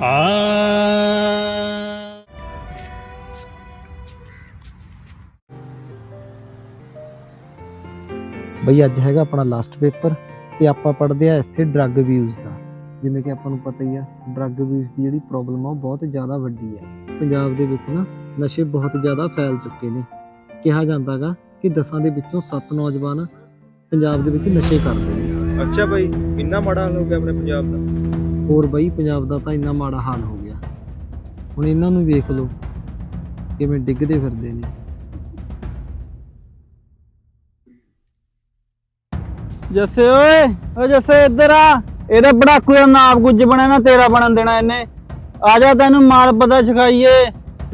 ਬਈ ਅੱਜ ਹੈਗਾ ਆਪਣਾ ਲਾਸਟ ਪੇਪਰ ਤੇ ਆਪਾਂ ਪੜ੍ਹਦੇ ਆ ਇੱਥੇ ਡਰੱਗ ਅਬਿਊਜ਼ ਦਾ। ਜਿਵੇਂ ਕਿ ਆਪਾਂ ਨੂੰ ਪਤਾ ਹੀ ਆ ਡਰੱਗ ਅਬਿਊਜ਼ ਦੀ ਜਿਹੜੀ ਪ੍ਰੋਬਲਮ ਆ ਉਹ ਬਹੁਤ ਜ਼ਿਆਦਾ ਵੱਡੀ ਆ। ਪੰਜਾਬ ਦੇ ਵਿੱਚ ਨਾ ਨਸ਼ੇ ਬਹੁਤ ਜ਼ਿਆਦਾ ਫੈਲ ਚੁੱਕੇ ਨੇ। ਕਿਹਾ ਜਾਂਦਾਗਾ ਕਿ ਦਸਾਂ ਦੇ ਵਿੱਚੋਂ 7 ਨੌਜਵਾਨ ਪੰਜਾਬ ਦੇ ਵਿੱਚ ਨਸ਼ੇ ਕਰਦੇ ਨੇ। ਅੱਛਾ ਭਾਈ ਇੰਨਾ ਮਾੜਾ ਹਾਲ ਹੋ ਗਿਆ ਆਪਣੇ ਪੰਜਾਬ ਦਾ? ਹੋਰ ਬਈ ਪੰਜਾਬ ਦਾ ਤਾਂ ਇੰਨਾ ਮਾੜਾ ਹਾਲ ਹੋ ਗਿਆ। ਹੁਣ ਇਹਨਾਂ ਨੂੰ ਵੇਖ ਲਓ ਕਿਵੇਂ ਡਿੱਗਦੇ ਫਿਰਦੇ ਨੇ। ਜੱਸੇ ਓਏ ਓ ਜੱਸੇ ਇੱਧਰ ਆ। ਇਹਦਾ ਬੜਾਕੂ ਦਾ ਨਾਪ ਕੁਝ ਬਣਿਆ ਨਾ ਤੇਰਾ ਬਣਨ ਦੇਣਾ ਇਹਨੇ। ਆ ਜਾ ਤੈਨੂੰ ਮਾਲ ਪਤਾ ਸਿਖਾਈਏ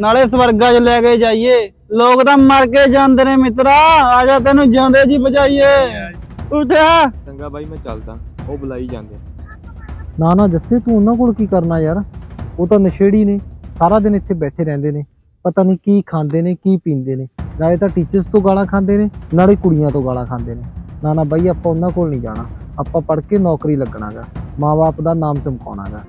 ਨਾਲੇ ਸਵਰਗਾ 'ਚ ਲੈ ਕੇ ਜਾਈਏ। ਲੋਕ ਤਾਂ ਮਰ ਕੇ ਜਾਂਦੇ ਨੇ ਮਿੱਤਰਾ ਆ ਜਾ ਤੈਨੂੰ ਜਿਉਂਦੇ ਜੀ ਬਚਾਈਏ। ਉਠਿਆ ਚੰਗਾ ਬਾਈ ਮੈਂ ਚੱਲਦਾ। ਉਹ ਬੁਲਾਈ ਜਾਂਦੇ। ਨਾ ਨਾ ਜੱਸੇ, ਤੂੰ ਉਹਨਾਂ ਕੋਲ ਕੀ ਕਰਨਾ ਯਾਰ? ਉਹ ਤਾਂ ਨਸ਼ੇੜੀ ਨੇ, ਸਾਰਾ ਦਿਨ ਇੱਥੇ ਬੈਠੇ ਰਹਿੰਦੇ ਨੇ। ਪਤਾ ਨਹੀਂ ਕੀ ਖਾਂਦੇ ਨੇ, ਕੀ ਪੀਂਦੇ ਨੇ। ਨਾਲੇ ਤਾਂ ਟੀਚਰਸ ਤੋਂ ਗਾਲਾਂ ਖਾਂਦੇ ਨੇ, ਨਾਲੇ ਕੁੜੀਆਂ ਤੋਂ ਗਾਲਾਂ ਖਾਂਦੇ ਨੇ। ਨਾ ਨਾ ਬਾਈ, ਆਪਾਂ ਉਹਨਾਂ ਕੋਲ ਨਹੀਂ ਜਾਣਾ। ਆਪਾਂ ਪੜ੍ਹ ਕੇ ਨੌਕਰੀ ਲੱਗਣਾਗਾ। ਮਾਪੇ ਦਾ ਨਾਮ ਚਮਕਾਉਣਾਗਾ।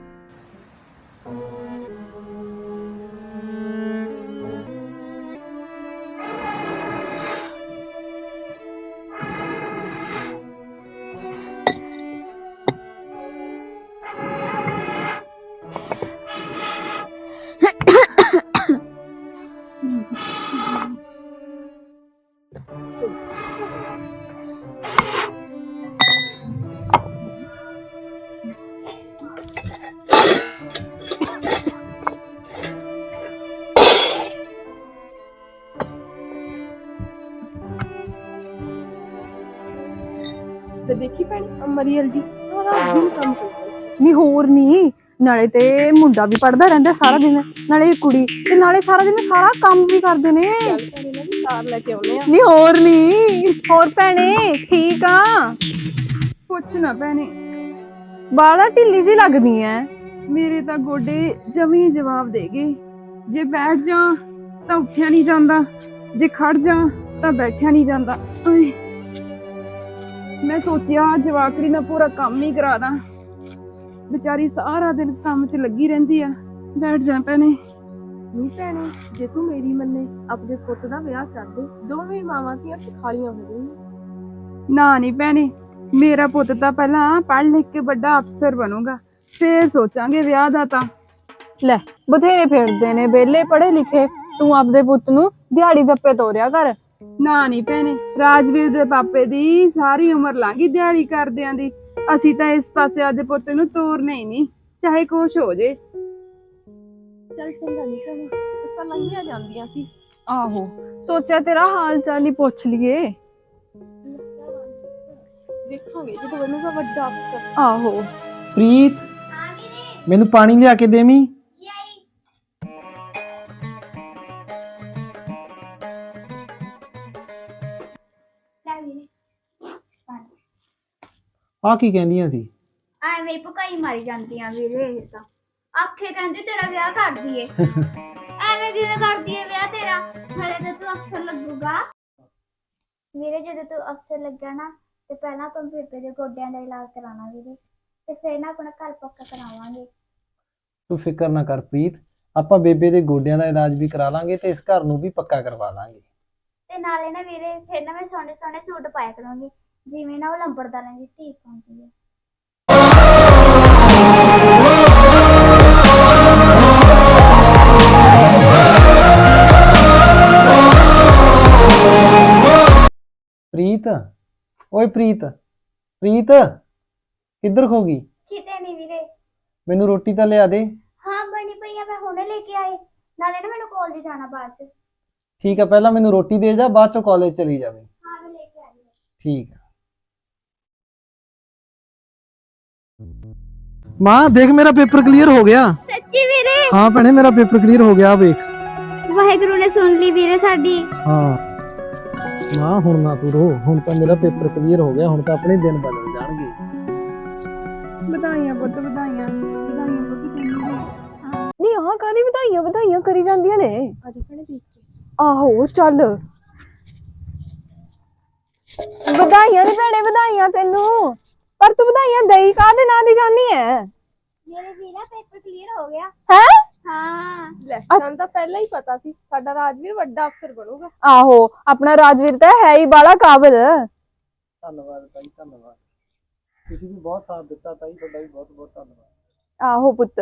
ਤੇ ਦੇਖੀ ਭੈਣ ਅਮਰੀਅਲ ਜੀ? ਸਾਰਾ ਦਿਨ ਕੰਮ ਕਰਦੀ ਨਹੀਂ ਹੋਰ ਨਹੀਂ ਨਾਲੇ ਤੇ ਮੁੰਡਾ ਵੀ ਪੜਦਾ ਰਹਿੰਦਾ ਸਾਰਾ ਦਿਨ। ਨਾਲੇ ਕੁੜੀ ਤੇ ਨਾਲੇ ਸਾਰਾ ਦਿਨ ਸਾਰਾ ਕੰਮ ਵੀ ਕਰਦੇ ਨੇ। ਚੱਲ ਭੈਣੇ ਨਾ ਵੀ ਸਾਰ ਲੈ ਕੇ ਆਉਨੇ ਆ। ਨਹੀਂ ਹੋਰ ਨਹੀਂ ਹੋਰ ਭੈਣੇ ਠੀਕ ਆ? ਪੁੱਛ ਨਾ ਭੈਣੇ। ਬਾਲਾ ਢਿੱਲੀ ਜੀ ਲੱਗਦੀ ਐ। ਮੇਰੇ ਤਾਂ ਗੋਡੇ ਜਮੀ ਜਵਾਬ ਦੇ ਗਏ। ਜੇ ਬੈਠ ਜਾ ਤਾਂ ਉੱਠਿਆ ਨਹੀਂ ਜਾਂਦਾ। ਜੇ ਖੜ ਜਾ ਤਾਂ ਬੈਠਿਆ ਨਹੀਂ ਜਾਂਦਾ। ਆਏ। ਮੈਂ ਸੋਚਿਆ ਜਵਾਕੜੀ ਨਾਲ ਪੂਰਾ ਕੰਮ ਹੀ ਕਰਾ ਦਾਂ। ਵਿਚਾਰੀ ਸਾਰਾ ਦਿਨ ਕੰਮ 'ਚ ਲੱਗੀ ਰਹਿੰਦੀ ਆ। ਬੈਠ ਜਾ ਭੈਣੇ। ਨਹੀਂ ਭੈਣੇ ਜੇ ਤੂੰ ਮੇਰੀ ਮੰਨੇ ਆਪਣੇ ਪੁੱਤ ਦਾ ਵਿਆਹ ਕਰ ਦੇ ਦੋਵੇਂ ਮਾਵਾਂ ਦੀਆਂ ਸੁਖਾਲੀਆਂ ਹੋ ਜਾਣਗੀਆਂ। ਨਾ ਨਹੀਂ ਭੈਣੇ ਮੇਰਾ ਪੁੱਤ ਤਾਂ ਪਹਿਲਾਂ ਪੜ੍ਹ ਲਿਖ ਕੇ ਵੱਡਾ ਅਫਸਰ ਬਣੂਗਾ ਫੇਰ ਸੋਚਾਂਗੇ ਵਿਆਹ ਦਾ ਤਾਂ। ਲੈ ਬਥੇਰੇ ਫਿਰਦੇ ਨੇ ਵਿਹਲੇ ਪੜੇ ਲਿਖੇ ਤੂੰ ਆਪਦੇ ਪੁੱਤ ਨੂੰ ਦਿਹਾੜੀ ਦੱਪੇ ਤੋਰਿਆ ਕਰ। ਨਾ ਨਹੀਂ ਭੈਣੇ ਰਾਜਵੀਰ ਦੇ ਪਾਪੇ ਦੀ ਸਾਰੀ ਉਮਰ ਲੰਘੀ ਦਿਹਾੜੀ ਕਰਦਿਆਂ ਦੀ। ਅਸੀਂ ਤਾਂ ਇਸ ਪਾਸੇ ਆਦੇ ਪੁੱਤ ਨੂੰ ਤੋਰਨਾ ਹੀ ਨਹੀਂ ਚਾਹੇ ਕੁਛ ਹੋ ਜੇ। ਚੱਲ ਚੰਗਾ ਨਹੀਂ ਭੈਣੇ ਤਾਂ ਲੰਘੀਆਂ ਜਾਂਦੀਆਂ ਸੀ। ਆਹੋ ਸੋਚਿਆ ਤੇਰਾ ਹਾਲ ਚਾਲ ਹੀ ਪੁੱਛ ਲਈਏ। ਦੇਖਾਂਗੇ ਜਦੋਂ ਬਣੂਗਾ ਵੱਡਾ ਅਫਸਰ ਆਹੋ। ਪ੍ਰੀਤ ਮੈਨੂੰ ਪਾਣੀ ਲਿਆ ਕੇ ਦੇਵੀਂ? ਆ ਕੀ ਕਹਿੰਦੀਆਂ ਸੀ? ਐਵੇਂ ਭਕਾਈ ਮਾਰੀ ਜਾਂਦੀਆਂ ਵੀਰੇ ਇਹ ਤਾਂ। ਆਖੇ ਕਹਿੰਦੇ ਤੇਰਾ ਵਿਆਹ ਕਰ ਦਈਏ। ਐਵੇਂ ਕਿਵੇਂ ਕਰ ਦਈਏ ਵਿਆਹ ਤੇਰਾ? ਹਲੇ ਤਾਂ ਤੂੰ ਅਫਸਰ ਲੱਗੂਗਾ। ਵੀਰੇ ਜਦੋਂ ਤੂੰ ਅਫਸਰ ਲੱਗਾ ਨਾ ਤੇ ਪਹਿਲਾਂ ਆਪਾਂ ਬੇਬੇ ਦੇ ਗੋਡਿਆਂ ਦਾ ਇਲਾਜ ਕਰਾਉਣਾ ਵੀਰੇ। ਤੇ ਫਿਰ ਨਾ ਆਪਣਾ ਘਰ ਪੱਕਾ ਕਰਾਵਾਂਗੇ। ਤੂੰ ਫਿਕਰ ਨਾ ਕਰ ਪ੍ਰੀਤ ਆਪਾਂ ਬੇਬੇ ਦੇ ਗੋਡਿਆਂ ਦਾ ਇਲਾਜ ਵੀ ਕਰਾ ਲਾਂਗੇ ਤੇ ਇਸ ਘਰ ਨੂੰ ਵੀ ਪੱਕਾ ਕਰਵਾ ਲਾਂਗੇ। ਤੇ ਨਾਲੇ ਨਾ ਵੀਰੇ ਫਿਰ ਨਾ ਮੈਂ ਸੋਹਣੇ ਸੋਹਣੇ ਸੂਟ ਪਾਇਆ ਕਰਾਂਗੀ। ਜਿਵੇਂ ਨਾ ਉਹ ਲੰਬੜਦਾਰਾਂ ਦੀ ਧੀ ਪਾਉਂਦੀ ਹੈ ਪ੍ਰੀਤ ਓਏ ਪ੍ਰੀਤ ਪ੍ਰੀਤ ਕਿੱਧਰ ਖੋ ਗਈ? ਕਿਤੇ ਨਹੀਂ ਵੀਰੇ। ਮੈਨੂੰ ਰੋਟੀ ਤਾਂ ਲਿਆ ਦੇ। ਹਾਂ ਬਣੀ ਪਈ ਆ ਮੈਂ ਹੁਣੇ ਲੈ ਕੇ ਆਏ ਨਾਲੇ ਨਾ ਮੈਨੂੰ ਕਾਲਜ ਜਾਣਾ ਬਾਅਦ ਚ। ਠੀਕ ਆ ਪਹਿਲਾਂ ਮੈਨੂੰ ਰੋਟੀ ਦੇ ਜਾ ਬਾਅਦ ਚੋਂ ਕਾਲਜ ਚਲੀ ਜਾਵੇਂ। ਹਾਂ ਮੈਂ ਲੈ ਕੇ ਆਈ ਹਾਂ। ਠੀਕ ਆ। ਮਾਂ ਦੇਖ ਮੇਰਾ ਪੇਪਰ ਕਲੀਅਰ ਹੋ ਗਿਆ। ਸੱਚੀ ਵੀਰੇ? ਹਾਂ ਭੈਣੇ ਮੇਰਾ ਪੇਪਰ ਕਲੀਅਰ ਹੋ ਗਿਆ ਵੇਖ। ਵਾਹਿਗੁਰੂ ਨੇ ਸੁਣ ਲਈ ਵੀਰੇ ਸਾਡੀ। ਹਾਂ। ਮਾਂ ਹੁਣ ਨਾ ਤੂੰ ਰੋ ਹੁਣ ਤਾਂ ਮੇਰਾ ਪੇਪਰ ਕਲੀਅਰ ਹੋ ਗਿਆ ਹੁਣ ਤਾਂ ਆਪਣੇ ਦਿਨ ਬਦਲ ਜਾਣਗੇ। ਵਧਾਈਆਂ ਪੁੱਤ ਵਧਾਈਆਂ। ਵਧਾਈਆਂ ਪੁੱਤ ਤੈਨੂੰ ਵੀ। ਨਹੀਂ ਆਹ ਕਾਹਦੀ ਵਧਾਈਆਂ ਵਧਾਈਆਂ ਕਰੀ ਜਾਂਦੀਆਂ ਨੇ? ਅੱਜ ਭੈਣੇ ਦੇਖ ਕੇ। ਆਹੋ ਚੱਲ। ਵਧਾਈਆਂ ਨੇ ਭੈਣੇ ਵਧਾਈਆਂ ਤੈਨੂੰ। ਪਰ ਤੂੰ ਵਧਾਈਆਂ ਦਈ ਕਾਹਦੇ ਨਾਂ ਦੀ ਜਾਨੀ ਐ? ਮੇਰੇ ਵੀਰਾ ਪੇਪਰ ਕਲੀਅਰ ਹੋ ਗਿਆ। ਹੈ? ਹਾਂ। ਲੈ ਸਾਨੂੰ ਤਾਂ ਪਹਿਲਾਂ ਹੀ ਪਤਾ ਸੀ ਸਾਡਾ ਰਾਜਵੀਰ ਵੱਡਾ ਅਫਸਰ ਬਣੂਗਾ। ਆਹੋ ਆਪਣਾ ਰਾਜਵੀਰ ਤਾਂ ਹੈ ਹੀ ਬਾਲਾ ਕਾਬਲ। ਧੰਨਵਾਦ ਤਾਈ ਧੰਨਵਾਦ। ਤੁਸੀਂ ਵੀ ਬਹੁਤ ਸਾਥ ਦਿੱਤਾ ਤਾਈ ਤੁਹਾਡਾ ਵੀ ਬਹੁਤ ਬਹੁਤ ਧੰਨਵਾਦ। ਆਹੋ ਪੁੱਤ।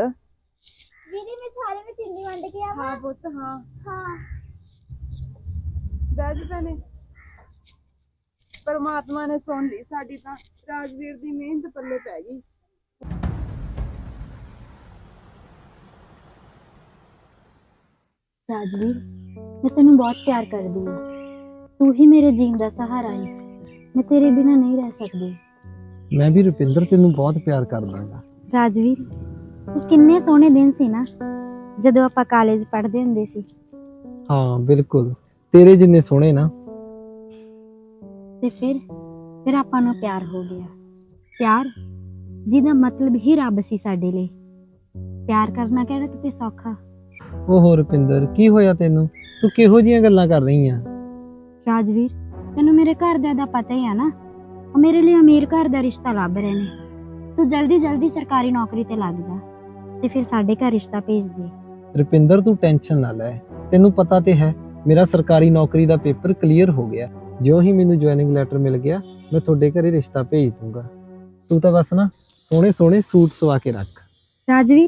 ਵੀਰੇ ਮੈਂ ਸਾਰੇ ਨੂੰ ਚਿੰਨੀ ਵੰਡ ਕੇ ਆਵਾਂ। ਹਾਂ ਪੁੱਤ ਹਾਂ। ਹਾਂ। ਬੈਠ ਭੈਣੇ। ਪਰਮਾਤਮਾ ਨੇ ਸੁਣ ਲਈ ਸਾਡੀ ਤਾਂ ਰਾਜਵੀਰ ਦੀ ਮਿਹਨਤ ਪੱਲੇ ਪੈ ਗਈ। ਰਾਜਵੀਰ ਮੈਂ ਤੈਨੂੰ ਬਹੁਤ ਪਿਆਰ ਕਰਦੀ ਹਾਂ। ਤੂੰ ਹੀ ਮੇਰੇ ਜੀਣ ਦਾ ਸਹਾਰਾ ਹੈ। ਮੈਂ ਤੇਰੇ ਬਿਨਾ ਨਹੀਂ ਰਹਿ ਸਕਦੀ। ਮੈਂ ਵੀ ਰੁਪਿੰਦਰ ਤੈਨੂੰ ਬਹੁਤ ਪਿਆਰ ਕਰਦਾ ਹਾਂ। ਰਾਜਵੀਰ ਉਹ ਕਿੰਨੇ ਸੋਹਣੇ ਦਿਨ ਸੀ ਨਾ ਜਦੋਂ ਆਪਾਂ ਕਾਲਜ ਪੜ੍ਹਦੇ ਹੁੰਦੇ ਸੀ। ਹਾਂ ਬਿਲਕੁਲ। ਤੇਰੇ ਜਿੰਨੇ ਸੋਹਣੇ ਨਾ ਤੇ ਫਿਰ ਫਿਰ ਆਪਾਂ ਨੂੰ ਪਿਆਰ ਹੋ ਗਿਆ। ਪਿਆਰ ਜਿਹਦਾ ਮਤਲਬ ਹੀ ਰੱਬ ਸੀ ਸਾਡੇ ਲਈ। ਪਿਆਰ ਕਰਨਾ ਕਿਹੜਾ ਕਿਤੇ ਸੌਖਾ? ਓਹੋ ਰੁਪਿੰਦਰ ਕੀ ਹੋਇਆ ਤੈਨੂੰ? ਤੂੰ ਕਿਹੋ ਜੀਆਂ ਗੱਲਾਂ ਕਰ ਰਹੀ ਆ? ਰਾਜਵੀਰ ਤੈਨੂੰ ਮੇਰੇ ਘਰਦਿਆਂ ਦਾ ਪਤਾ ਹੀ ਆ ਨਾ। ਉਹ ਮੇਰੇ ਲਈ ਅਮੀਰ ਘਰ ਦਾ ਰਿਸ਼ਤਾ ਲੱਭ ਰਹੇ ਨੇ। ਤੂੰ ਜਲਦੀ ਜਲਦੀ ਸਰਕਾਰੀ ਨੌਕਰੀ ਤੇ ਲੱਗ ਜਾ ਤੇ ਫਿਰ ਸਾਡੇ ਘਰ ਰਿਸ਼ਤਾ ਭੇਜ ਦੇ। ਰੁਪਿੰਦਰ ਤੂੰ ਟੈਨਸ਼ਨ ਨਾ ਲੈ। ਤੈਨੂੰ ਪਤਾ ਤੇ ਹੈ ਮੇਰਾ ਸਰਕਾਰੀ ਨੌਕਰੀ ਦਾ ਪੇਪਰ ਕਲੀਅਰ ਹੋ ਗਿਆ। ਜਿਉਂ ਹੀ ਮੈਨੂੰ ਜੁਆਇਨਿੰਗ ਲੈਟਰ ਮਿਲ ਗਿਆ ਮੈਂ ਤੁਹਾਡੇ ਘਰੇ ਰਿਸ਼ਤਾ ਭੇਜ ਦੂੰਗਾ। ਤੂੰ ਤਾਂ ਬਸ ਨਾ ਸੋਹਣੇ ਸੋਹਣੇ ਸੂਟ ਸਵਾ ਕੇ ਰੱਖ। ਰਾਜਵੀਰ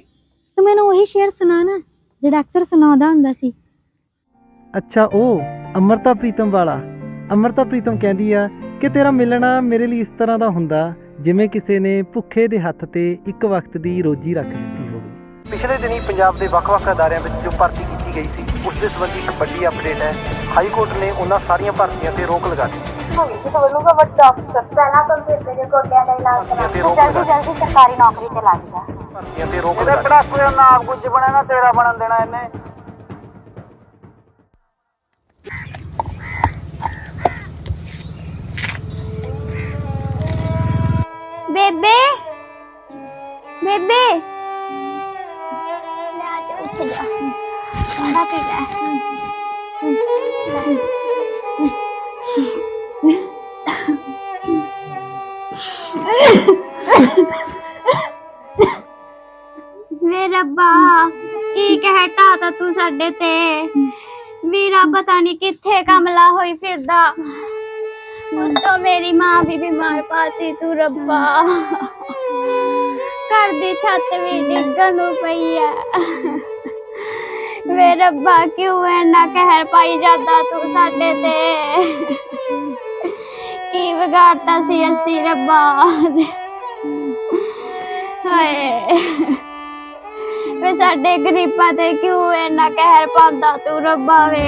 ਤੂੰ ਮੈਨੂੰ ਉਹੀ ਸ਼ੇਰ ਸੁਣਾ ਨਾ ਜਿਹੜਾ ਅਕਸਰ ਸੁਣਾਉਂਦਾ ਹੁੰਦਾ ਸੀ। ਅੱਛਾ ਉਹ ਅਮਰਤਾ ਪ੍ਰੀਤਮ ਵਾਲਾ। ਅਮਰਤਾ ਪ੍ਰੀਤਮ ਕਹਿੰਦੀ ਆ ਕਿ ਤੇਰਾ ਮਿਲਣਾ ਮੇਰੇ ਲਈ ਇਸ ਤਰ੍ਹਾਂ ਦਾ ਹੁੰਦਾ ਜਿਵੇਂ ਕਿਸੇ ਨੇ ਭੁੱਖੇ ਦੇ ਹੱਥ ਤੇ ਇੱਕ ਵਕਤ ਦੀ ਰੋਜੀ ਰੱਖ ਦਿੱਤੀ ਹੋਵੇ। ਪਿਛਲੇ ਦਿਨੀ ਪੰਜਾਬ ਦੇ ਵੱਖ-ਵੱਖ ਅਦਾਰਿਆਂ ਵਿੱਚ ਜੋ ਭਰਤੀ ਕੀਤੀ ਗਈ ਸੀ ਉਸ ਦੇ ਸੰਬੰਧੀ ਇੱਕ ਵੱਡੀ ਅਪਡੇਟ ਹੈ। ਹਾਈ ਕੋਰਟ ਨੇ ਉਹਨਾਂ ਸਾਰੀਆਂ ਭਰਤੀਆਂ ਤੇ ਰੋਕ ਲਗਾ ਦਿੱਤੀ। ਪਹਿਲਾਂ ਕੰਪਿਊਟਰ ਦੇ ਗੋਡਿਆਂ ਦਾ ਇਲਾਜ ਭਰਤੀਆਂ ਤੇ ਰੋਕ ਲਗਾ ਦਿੱਤੀ। ਜਲਦੀ ਸਰਕਾਰੀ ਨੌਕਰੀ ਤੇ ਲੱਗ ਜਾ। ਭਰਤੀਆਂ ਤੇ ਰੋਕ ਲਗਾ ਦਿੱਤੀ। ਪੜਾਕੂ ਦਾ ਨਾਮ ਕੁਝ ਬਣਿਆ ਨਾ ਤੇਰਾ ਬਣਨ ਦੇਣਾ ਇਹਨੇ। ਬੇਬੇ ਬੇਬੇ। ਲੈ ਜਾ। ਉੱਠ ਜਾ ਠੰਡਾ ਪੀ ਲੈ ਰੱਬਾ, ਕੀ ਕਹਿ ਢਾਤਾ ਤੂੰ ਸਾਡੇ ਤੇ? ਵੀਰਾ ਪਤਾ ਨਹੀਂ ਕਿੱਥੇ ਕਮਲਾ ਹੋਈ ਫਿਰਦਾ। ਉੱਤੋਂ ਮੇਰੀ ਮਾਂ ਵੀ ਬਿਮਾਰ ਪਾਤੀ ਤੂੰ ਰੱਬਾ। ਘਰ ਦੀ ਛੱਤ ਵੀ ਡਿੱਗਣ ਨੂੰ ਪਈ ਐ। ਵੇ ਰੱਬਾ, ਕਿਉਂ ਐਨਾ ਕਹਿਰ ਪਾਈ ਜਾਂਦਾ ਤੂੰ ਸਾਡੇ ਤੇ? ਕੀ ਵਿਗਾੜਤਾ ਸੀ ਅਸੀਂ ਰੱਬਾ? ਹਾਏ। ਵੇ ਸਾਡੇ ਗਰੀਬਾਂ ਤੇ ਕਿਉਂ ਇੰਨਾ ਕਹਿਰ ਪਾਉਂਦਾ ਤੂੰ ਰੱਬਾ ਵੇ?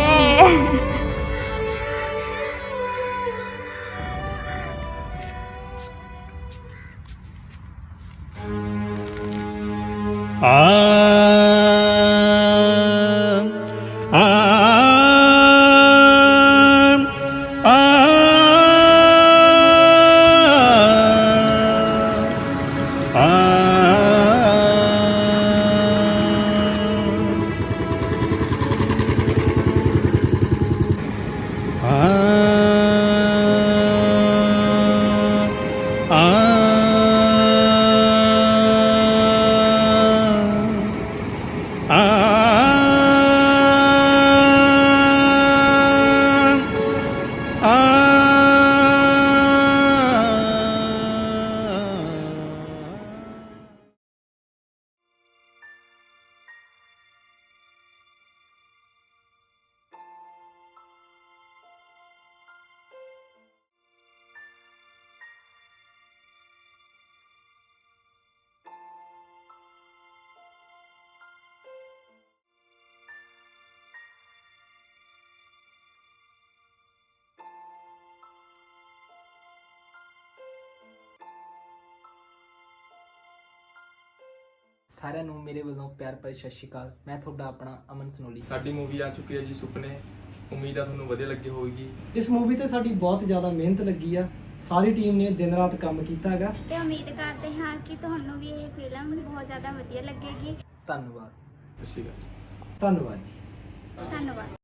ਸਾਰਿਆਂ ਨੂੰ ਮੇਰੇ ਵੱਲੋਂ ਪਿਆਰ ਭਰੀ ਸਤਿ ਸ਼੍ਰੀ ਅਕਾਲ। ਮੈਂ ਤੁਹਾਡਾ ਆਪਣਾ ਅਮਨ ਸਨੋਲੀ। ਸਾਡੀ ਮੂਵੀ ਆ ਚੁੱਕੀ ਹੈ ਜੀ ਸੁਪਨੇ। ਉਮੀਦ ਆ ਤੁਹਾਨੂੰ ਵਧੀਆ ਲੱਗੀ ਹੋਵੇਗੀ। ਇਸ ਮੂਵੀ ਤੇ ਸਾਡੀ ਬਹੁਤ ਜ਼ਿਆਦਾ ਮਿਹਨਤ ਲੱਗੀ ਆ। ਸਾਰੀ ਟੀਮ ਨੇ ਦਿਨ ਰਾਤ ਕੰਮ ਕੀਤਾ ਹੈਗਾ। ਤੇ ਉਮੀਦ ਕਰਦੇ ਹਾਂ ਕਿ ਤੁਹਾਨੂੰ ਵੀ ਇਹ ਫਿਲਮ ਬਹੁਤ ਜ਼ਿਆਦਾ ਵਧੀਆ ਲੱਗੇਗੀ। ਧੰਨਵਾਦ। ਸਤਿ ਸ਼੍ਰੀ ਅਕਾਲ। ਧੰਨਵਾਦ ਜੀ। ਧੰਨਵਾਦ।